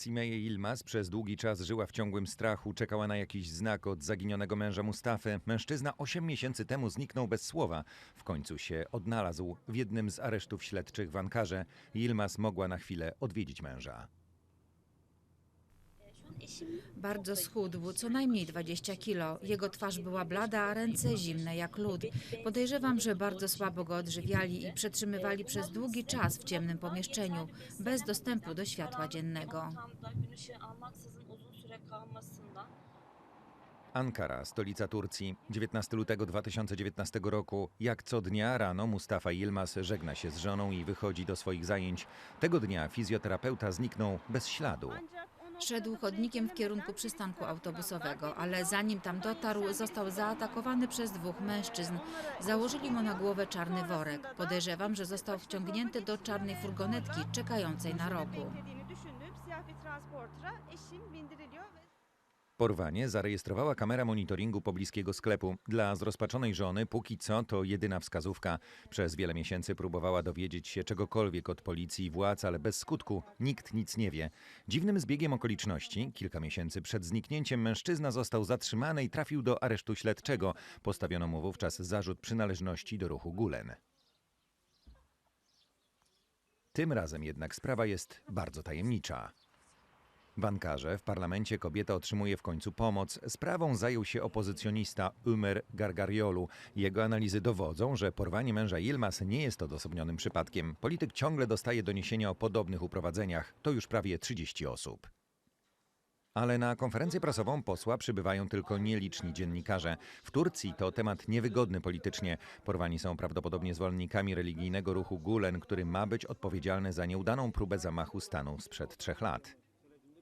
Simeje Ilmaz przez długi czas żyła w ciągłym strachu, czekała na jakiś znak od zaginionego męża Mustafy. Mężczyzna 8 miesięcy temu zniknął bez słowa. W końcu się odnalazł w jednym z aresztów śledczych w Ankarze. Ilmaz mogła na chwilę odwiedzić męża. Bardzo schudł, co najmniej 20 kilo. Jego twarz była blada, a ręce zimne jak lód. Podejrzewam, że bardzo słabo go odżywiali i przetrzymywali przez długi czas w ciemnym pomieszczeniu, bez dostępu do światła dziennego. Ankara, stolica Turcji, 19 lutego 2019 roku. Jak co dnia rano Mustafa Yilmaz żegna się z żoną i wychodzi do swoich zajęć. Tego dnia fizjoterapeuta zniknął bez śladu. Szedł chodnikiem w kierunku przystanku autobusowego, ale zanim tam dotarł, został zaatakowany przez dwóch mężczyzn. Założyli mu na głowę czarny worek. Podejrzewam, że został wciągnięty do czarnej furgonetki czekającej na rogu. Porwanie zarejestrowała kamera monitoringu pobliskiego sklepu. Dla zrozpaczonej żony póki co to jedyna wskazówka. Przez wiele miesięcy próbowała dowiedzieć się czegokolwiek od policji i władz, ale bez skutku. Nikt nic nie wie. Dziwnym zbiegiem okoliczności, kilka miesięcy przed zniknięciem mężczyzna został zatrzymany i trafił do aresztu śledczego. Postawiono mu wówczas zarzut przynależności do ruchu Gulen. Tym razem jednak sprawa jest bardzo tajemnicza. W Ankarze w parlamencie kobieta otrzymuje w końcu pomoc. Sprawą zajął się opozycjonista Ömer Gargariolu. Jego analizy dowodzą, że porwanie męża Yilmaz nie jest odosobnionym przypadkiem. Polityk ciągle dostaje doniesienia o podobnych uprowadzeniach. To już prawie 30 osób. Ale na konferencję prasową posła przybywają tylko nieliczni dziennikarze. W Turcji to temat niewygodny politycznie. Porwani są prawdopodobnie zwolennikami religijnego ruchu Gulen, który ma być odpowiedzialny za nieudaną próbę zamachu stanu sprzed trzech lat.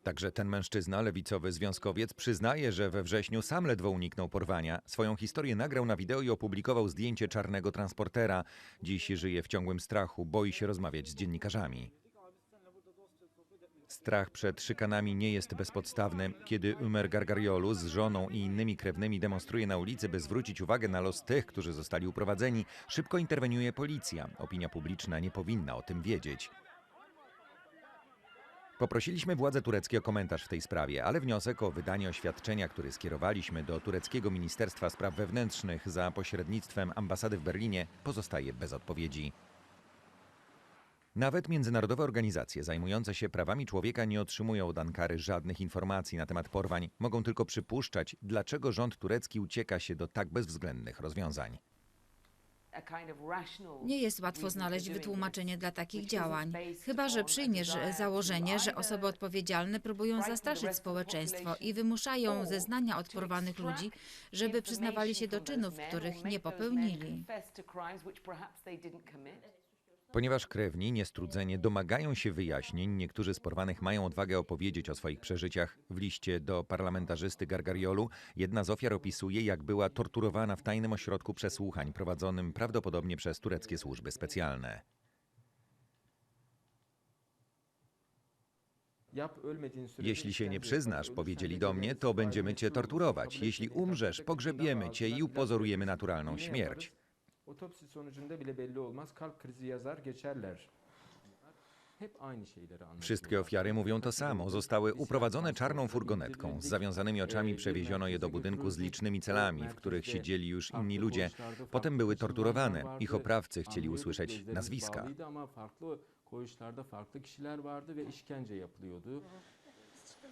Także ten mężczyzna, lewicowy związkowiec, przyznaje, że we wrześniu sam ledwo uniknął porwania. Swoją historię nagrał na wideo i opublikował zdjęcie czarnego transportera. Dziś żyje w ciągłym strachu, boi się rozmawiać z dziennikarzami. Strach przed szykanami nie jest bezpodstawny. Kiedy Umer Gargariolu z żoną i innymi krewnymi demonstruje na ulicy, by zwrócić uwagę na los tych, którzy zostali uprowadzeni, szybko interweniuje policja. Opinia publiczna nie powinna o tym wiedzieć. Poprosiliśmy władze tureckie o komentarz w tej sprawie, ale wniosek o wydanie oświadczenia, który skierowaliśmy do tureckiego Ministerstwa Spraw Wewnętrznych za pośrednictwem ambasady w Berlinie, pozostaje bez odpowiedzi. Nawet międzynarodowe organizacje zajmujące się prawami człowieka nie otrzymują od Ankary żadnych informacji na temat porwań. Mogą tylko przypuszczać, dlaczego rząd turecki ucieka się do tak bezwzględnych rozwiązań. Nie jest łatwo znaleźć wytłumaczenie dla takich działań, chyba że przyjmiesz założenie, że osoby odpowiedzialne próbują zastraszyć społeczeństwo i wymuszają zeznania od porwanych ludzi, żeby przyznawali się do czynów, których nie popełnili. Ponieważ krewni niestrudzenie domagają się wyjaśnień, niektórzy z porwanych mają odwagę opowiedzieć o swoich przeżyciach. W liście do parlamentarzysty Gargariolu jedna z ofiar opisuje, jak była torturowana w tajnym ośrodku przesłuchań prowadzonym prawdopodobnie przez tureckie służby specjalne. Jeśli się nie przyznasz, powiedzieli do mnie, to będziemy cię torturować. Jeśli umrzesz, pogrzebiemy cię i upozorujemy naturalną śmierć. Otopsi sonucunda bile belli olmaz. Kalp krizi yazar geçerler. Wszystkie ofiary mówią to samo. Zostały uprowadzone czarną furgonetką. Z zawiązanymi oczami przewieziono je do budynku z licznymi celami, w których siedzieli już inni ludzie. Potem były torturowane. Ich oprawcy chcieli usłyszeć nazwiska. Bağlıydı Ama farklı koğuşlarda farklı kişiler vardı ve işkence yapılıyordu.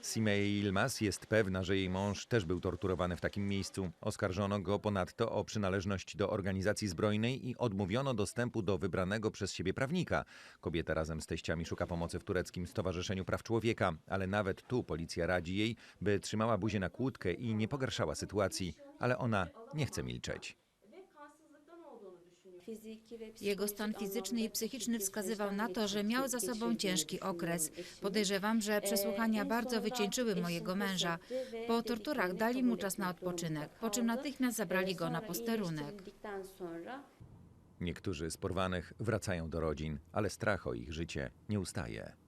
Simei Ilmaz jest pewna, że jej mąż też był torturowany w takim miejscu. Oskarżono go ponadto o przynależność do organizacji zbrojnej i odmówiono dostępu do wybranego przez siebie prawnika. Kobieta razem z teściami szuka pomocy w tureckim Stowarzyszeniu Praw Człowieka, ale nawet tu policja radzi jej, by trzymała buzię na kłódkę i nie pogarszała sytuacji, ale ona nie chce milczeć. Jego stan fizyczny i psychiczny wskazywał na to, że miał za sobą ciężki okres. Podejrzewam, że przesłuchania bardzo wycieńczyły mojego męża. Po torturach dali mu czas na odpoczynek, po czym natychmiast zabrali go na posterunek. Niektórzy z porwanych wracają do rodzin, ale strach o ich życie nie ustaje.